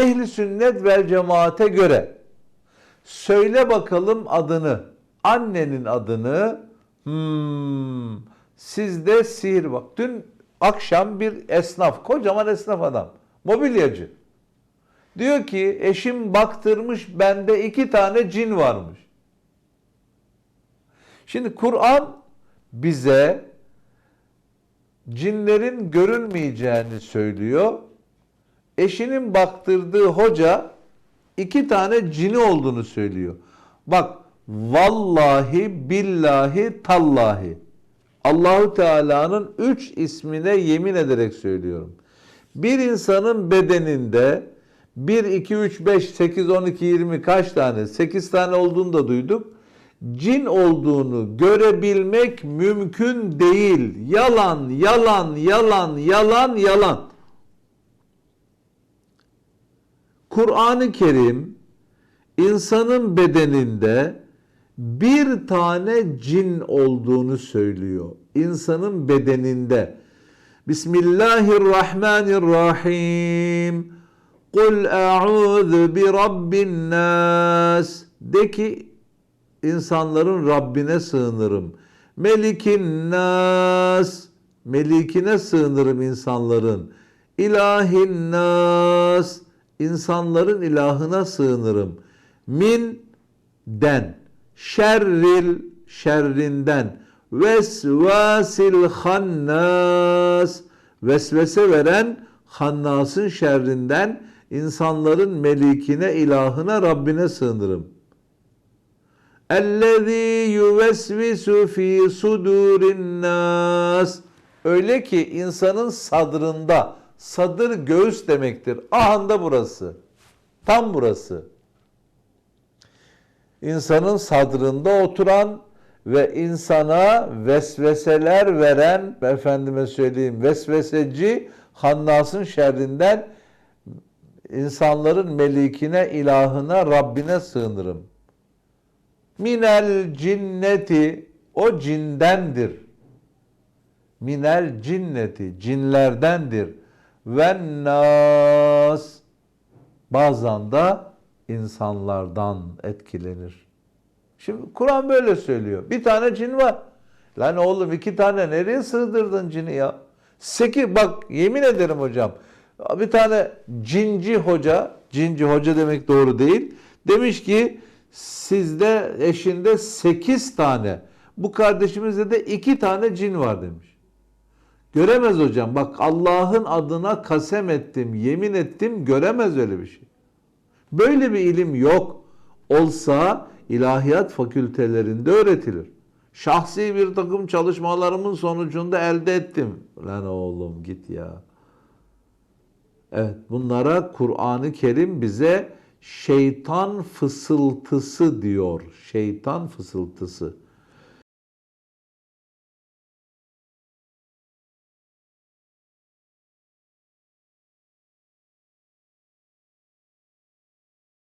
Ehli sünnet vel cemaate göre söyle bakalım adını. Annenin adını hmm, sizde sihir bak. Dün akşam bir esnaf, kocaman esnaf adam, mobilyacı. Diyor ki eşim baktırmış bende iki tane cin varmış. Şimdi Kur'an bize cinlerin görünmeyeceğini söylüyor. Eşinin baktırdığı hoca iki tane cini olduğunu söylüyor. Bak vallahi billahi tallahi Allahu Teala'nın üç ismine yemin ederek söylüyorum. Bir insanın bedeninde 1, 2, 3, 5, 8, 12, 20 kaç tane? 8 tane olduğunu da duyduk. Cin olduğunu görebilmek mümkün değil. Yalan, yalan, yalan, yalan, yalan. Kur'an-ı Kerim insanın bedeninde bir tane cin olduğunu söylüyor. İnsanın bedeninde. Bismillahirrahmanirrahim. Kul a'udhu bi rabbin nas. De ki insanların Rabbine sığınırım. Melikin nas. Melikine sığınırım insanların. İlahin nas. İnsanların ilahına sığınırım. Min den. Şerril şerrinden. Vesvasil hannas. Vesvese veren hannasın şerrinden insanların melikine, ilahına, Rabbine sığınırım. Ellezî yuvesvisu fî sudûrin nas. Öyle ki insanın sadrında, sadır göğüs demektir. Ahanda burası. Tam burası. İnsanın sadrında oturan ve insana vesveseler veren, efendime söyleyeyim, vesveseci Hannas'ın şerrinden insanların melikine, ilahına, Rabbine sığınırım. Minel cinneti o cindendir. Minel cinneti cinlerdendir. Ve nas bazen de insanlardan etkilenir. Şimdi Kur'an böyle söylüyor. Bir tane cin var. Lan oğlum iki tane nereye sığdırdın cini ya? Sekiz bak yemin ederim hocam. Bir tane cinci hoca, cinci hoca demek doğru değil. Demiş ki sizde eşinde sekiz tane. Bu kardeşimizde de iki tane cin var demiş. Göremez hocam. Bak Allah'ın adına kasem ettim, yemin ettim göremez öyle bir şey. Böyle bir ilim yok. Olsa ilahiyat fakültelerinde öğretilir. Şahsi bir takım çalışmalarımın sonucunda elde ettim. Lan oğlum git ya. Evet bunlara Kur'an-ı Kerim bize şeytan fısıltısı diyor. Şeytan fısıltısı.